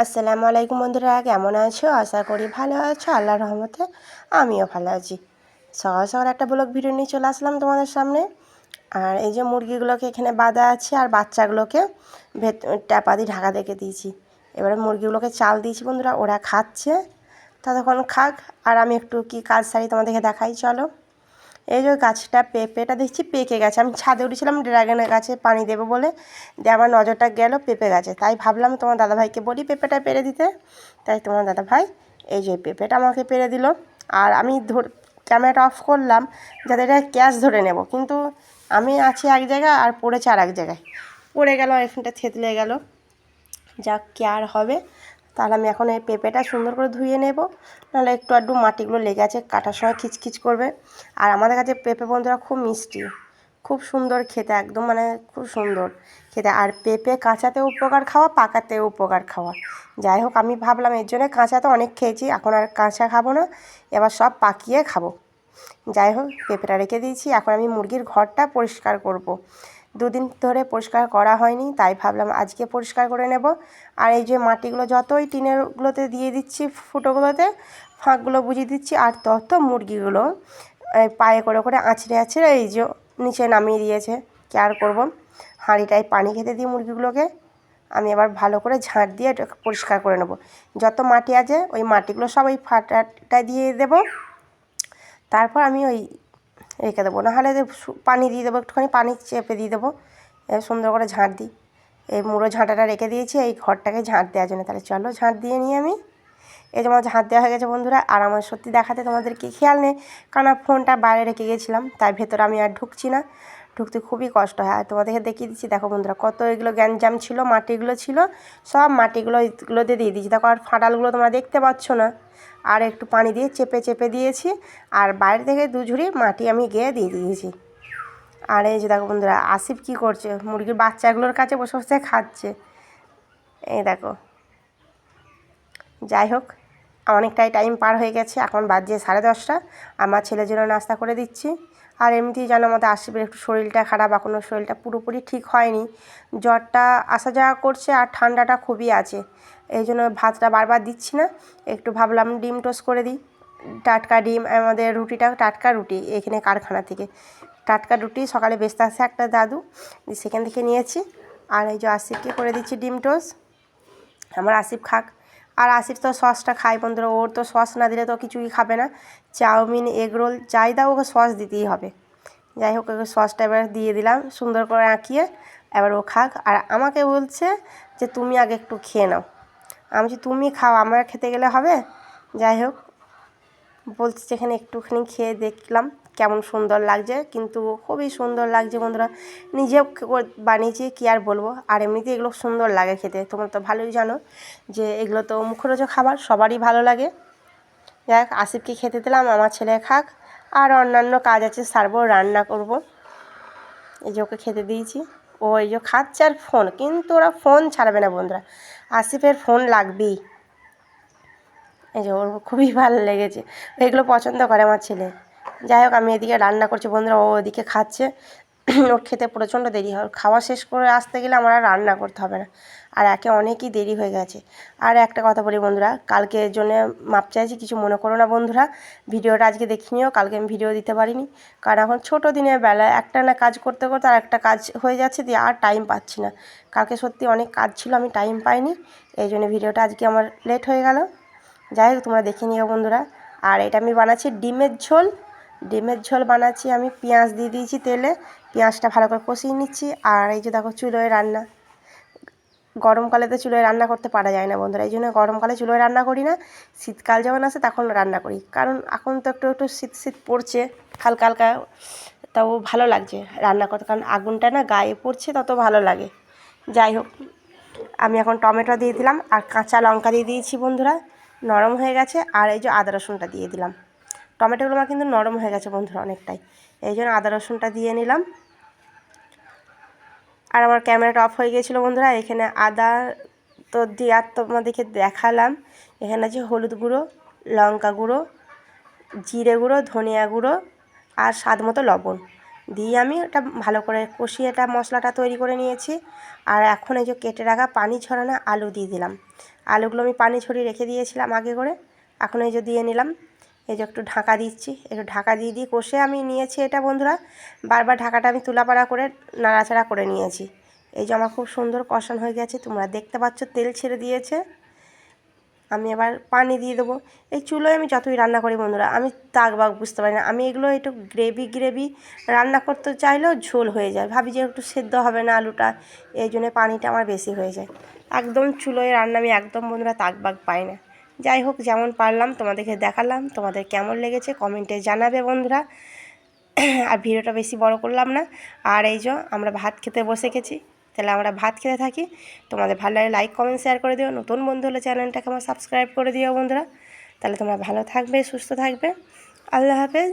আসসালামু আলাইকুম বন্ধুরা, কেমন আছো? আশা করি ভালো আছো, আল্লাহর রহমতে আমিও ভালো আছি। সকাল সকাল একটা ব্লগ ভিডিও নিয়ে চলে আসলাম তোমাদের সামনে। আর এই যে মুরগিগুলোকে এখানে বাঁধা আছে, আর বাচ্চাগুলোকে ভেত, ট্যাপা দিয়ে ঢাকা দেখে দিয়েছি। এবারে মুরগিগুলোকে চাল দিয়েছি বন্ধুরা, ওরা খাচ্ছে। ততক্ষণ খাক, আর আমি একটু কি কাজ সারি তোমাদেরকে দেখাই, চলো। এই যে গাছটা পেঁপেটা দেখছি পেকে গেছে। আমি ছাদে উঠেছিলাম, ড্রাগনের গাছে পানি দেবো বলে। দিয়ে আমার নজরটা গেল পেঁপে গাছে। তাই ভাবলাম তোমার দাদাভাইকে বলি পেঁপেটা পেরে দিতে। তাই তোমার দাদাভাই এই যে পেঁপেটা আমাকে পেরে দিল। আর আমি ধর, ক্যামেরাটা অফ করলাম যাতে এটা ক্যাশ ধরে নেব। কিন্তু আমি আছি এক জায়গায় আর পড়েছে আর এক জায়গায়। পড়ে গেল এখানটা থেতলে গেল। যাক, কে আর হবে। তাহলে আমি এখন এই পেঁপেটা সুন্দর করে ধুয়ে নেব। নাহলে একটু আধটু মাটিগুলো লেগে আছে, কাটার সময় খিচখিচ করবে। আর আমাদের কাছে পেঁপে বন্ধুরা খুব মিষ্টি, খুব সুন্দর খেতে, একদম মানে খুব সুন্দর খেতে। আর পেঁপে কাঁচাতেও উপকার খাওয়া, পাকাতেও উপকার খাওয়া। যাই হোক, আমি ভাবলাম এর জন্য কাঁচা তো অনেক খেয়েছি, এখন আর কাঁচা খাব না, এবার সব পাকিয়ে খাব। যাই হোক, পেঁপেটা রেখে দিয়েছি, এখন আমি মুরগির ঘরটা পরিষ্কার করব। দুদিন ধরে পরিষ্কার করা হয়নি, তাই ভাবলাম আজকে পরিষ্কার করে নেব। আর এই যে মাটিগুলো যতই টিনেরগুলোতে দিয়ে দিচ্ছি, ফুটোগুলোতে ফাঁকগুলো বুঝিয়ে দিচ্ছি, আর তত মুরগিগুলো পায়ে করে করে আছড়ে আছড়ে এই যে নিচে নামিয়ে দিয়েছে। কেয়ার করব? হাঁড়িটায় পানি খেতে দিই মুরগিগুলোকে। আমি এবার ভালো করে ঝাঁট দিয়ে এটা পরিষ্কার করে নেব। যত মাটি আছে, ওই মাটিগুলো সব ওই ফাটাটা দিয়ে দেবো। তারপর আমি ওই রেখে দেবো। নাহলে পানি দিয়ে দেবো, একটুখানি পানি চেপে দিয়ে দেবো। সুন্দর করে ঝাঁট দিই। এই মুড়ো ঝাঁটাটা রেখে দিয়েছি, এই ঘরটাকে ঝাঁট দেওয়ার জন্য। তাহলে চলো ঝাঁট দিয়ে নিই আমি। এই যে আমার ঝাঁট দেওয়া হয়ে গেছে বন্ধুরা, আর আমার সত্যি দেখাতে তোমাদের তোমাদেরকে খেয়াল নেই? কারণ ফোনটা বাইরে রেখে গেছিলাম, তাই ভেতরে আমি আর ঢুকছি না। ঢুকতে খুবই কষ্ট হয়। আর তোমাদেরকে দেখিয়ে দিচ্ছি, দেখো বন্ধুরা, কত এগুলো গ্যাঞ্জাম ছিল, মাটিগুলো ছিল, সব মাটিগুলো এগুলোতে দিয়ে দিয়েছি। দেখো আর ফাটালগুলো তোমরা দেখতে পাচ্ছ না। আর একটু পানি দিয়ে চেপে চেপে দিয়েছি, আর বাইরে থেকে দু ঝুড়ি মাটি আমি গিয়ে দিয়ে দিয়েছি। আর এই যে দেখো বন্ধুরা, আসিফ কী করছে? মুরগির বাচ্চাগুলোর কাছে বসে বসে খাচ্ছে। এই দেখো। যাই হোক, অনেকটাই টাইম পার হয়ে গেছে, এখন বাজছে সাড়ে দশটা। আমার ছেলের জন্য নাস্তা করে দিচ্ছি। আর এমনিতেই জানো আমাদের আসিফের একটু শরীরটা খারাপ এখনও শরীরটা পুরোপুরি ঠিক হয়নি। জ্বরটা আসা যাওয়া করছে আর ঠান্ডাটা খুবই আছে। এই জন্য ভাতটা বারবার দিচ্ছি না। একটু ভাবলাম ডিম টোস্ট করে দিই। টাটকা ডিম, আমাদের রুটিটা টাটকা রুটি এখানে কারখানা থেকে। টাটকা রুটি, সকালে বেচতে আসে একটা দাদু, সেখান থেকে নিয়েছি। আর এই যে আসিফকে করে দিচ্ছি ডিম টোস্ট। আমার আসিফ খাক। আর আসিফ তো সসটা খায় বন্ধুরা, ওর তো সস না দিলে তো কিছুই খাবে না। চাউমিন, এগ রোল, যাই দাও ওকে সস দিতেই হবে। যাই হোক, ওকে সসটা এবার দিয়ে দিলাম, সুন্দর করে আঁকিয়ে, এবার ও খাক। আর আমাকে বলছে যে, তুমি আগে একটু খেয়ে নাও। আমি যে তুমি খাও, আমার খেতে গেলে হবে? যাই হোক বলছি যেখানে একটুখানি খেয়ে দেখলাম কেমন সুন্দর লাগছে, কিন্তু খুবই সুন্দর লাগছে বন্ধুরা। নিজে বানিয়েছি, কী আর বলব? আর এমনিতে এগুলো সুন্দর লাগে খেতে। তোমরা তো ভালোই জানো যে এগুলো তো মুখরোচক খাবার, সবারই ভালো লাগে। যাই আসিফকে খেতে দিলাম, আমার ছেলে খাক। আর অন্যান্য কাজ আছে, সারবো, রান্না করব। এই যে ওকে খেতে দিয়েছি। ও এই যে খাচ্ছে আর ফোন, কিন্তু ওরা ফোন ছাড়বে না বন্ধুরা। আসিফের ফোন লাগবেই। এই যে ওর খুবই ভালো লেগেছে। এগুলো পছন্দ করে আমার ছেলে। যাই হোক, আমি এদিকে রান্না করছি, বন্ধুরা ও ওদিকে খাচ্ছে। ওর খেতে প্রচণ্ড দেরি হয়। খাওয়া শেষ করে আসতে গেলে আমার আর রান্না করতে হবে না। আর একে অনেকই দেরি হয়ে গেছে। আর একটা কথা বলি বন্ধুরা, কালকে জন্য মাপ চাইছি, কিছু মনে করো না বন্ধুরা। ভিডিওটা আজকে দেখি নিও কালকে আমি ভিডিও দিতে পারিনি। কারণ এখন ছোটো দিনের বেলা, একটা না কাজ করতে করতে আর একটা কাজ হয়ে যাচ্ছে দিয়ে আর টাইম পাচ্ছি না। কালকে সত্যি অনেক কাজ ছিল, আমি টাইম পাইনি। এই জন্য ভিডিওটা আজকে আমার লেট হয়ে গেল। যাই হোক, তোমরা দেখে নিও বন্ধুরা। আর এটা আমি বানাচ্ছি ডিমের ঝোল। ডিমের ঝোল বানাচ্ছি আমি। পেঁয়াজ দিয়ে দিয়েছি তেলে। পেঁয়াজটা ভালো করে কষিয়ে নিচ্ছি। আর এই যে দেখো চুলোয় রান্না। গরমকালে তো চুলোয় রান্না করতে পারা যায় না বন্ধুরা। এই জন্য গরমকালে চুলোয় রান্না করি না। শীতকাল যখন আসে তখন রান্না করি। কারণ এখন তো একটু একটু শীত শীত পড়ছে, হালকা হালকা। তাও ভালো লাগছে রান্না করতে। কারণ আগুনটা না গায়ে পড়ছে, তত ভালো লাগে। যাই হোক, আমি এখন টমেটো দিয়ে দিলাম। আর কাঁচা লঙ্কা দিয়ে দিয়েছি বন্ধুরা। নরম হয়ে গেছে আর এই যে আদা রসুনটা দিয়ে দিলাম। টমেটোগুলো আমার কিন্তু নরম হয়ে গেছে বন্ধুরা অনেকটাই। এই জন্য আদা রসুনটা দিয়ে নিলাম। আর আমার ক্যামেরাটা অফ হয়ে গিয়েছিল বন্ধুরা, এখানে আদা তো দেওয়ার তোমাদেরকে দেখালাম। এখানে আছে হলুদ গুঁড়ো, লঙ্কা গুঁড়ো, জিরে গুঁড়ো, ধনিয়া গুঁড়ো আর স্বাদ মতো লবণ। দিয়ে আমি ওটা ভালো করে কষিয়ে এটা মশলাটা তৈরি করে নিয়েছি। আর এখন এই যে কেটে রাখা পানি ছড়ানো আলু দিয়ে দিলাম। আলুগুলো আমি পানি ছড়িয়ে রেখে দিয়েছিলাম আগে করে। এখন এই যে দিয়ে নিলাম। এই যে একটু ঢাকা দিচ্ছি। একটু ঢাকা দিয়ে দিয়ে কষে আমি নিয়েছি এটা বন্ধুরা। বারবার ঢাকাটা আমি তুলাপাড়া করে নাড়াচাড়া করে নিয়েছি। এই যে আমার খুব সুন্দর কষান হয়ে গেছে। তোমরা দেখতে পাচ্ছ তেল ছেড়ে দিয়েছে। আমি এবার পানি দিয়ে দেবো। এই চুলোয় আমি যতই রান্না করি বন্ধুরা, আমি তাক বাক বুঝতে পারি না। আমি এগুলো একটু গ্রেভি গ্রেভি রান্না করতে চাইলেও ঝোল হয়ে যায়। ভাবি যে একটু সেদ্ধ হবে না আলুটা, এই জন্য পানিটা আমার বেশি হয়ে যায়। একদম চুলোয় রান্না আমি একদম বন্ধুরা তাক বাক পাই না। যাই হোক, যেমন পারলাম তোমাদেরকে দেখালাম, তোমাদের কেমন লেগেছে কমেন্টে জানাবে বন্ধুরা। আর ভিডিওটা বেশি বড় করলাম না। আর এই যে আমরা ভাত খেতে বসে গেছি। তাহলে আমরা ভাত খেতে থাকি। তোমাদের ভালো লাগে লাইক কমেন্ট শেয়ার করে দিও। নতুন বন্ধু হলে চ্যানেলটাকে আমার সাবস্ক্রাইব করে দিও বন্ধুরা। তাহলে তোমরা ভালো থাকবে, সুস্থ থাকবে। আল্লাহ হাফেজ।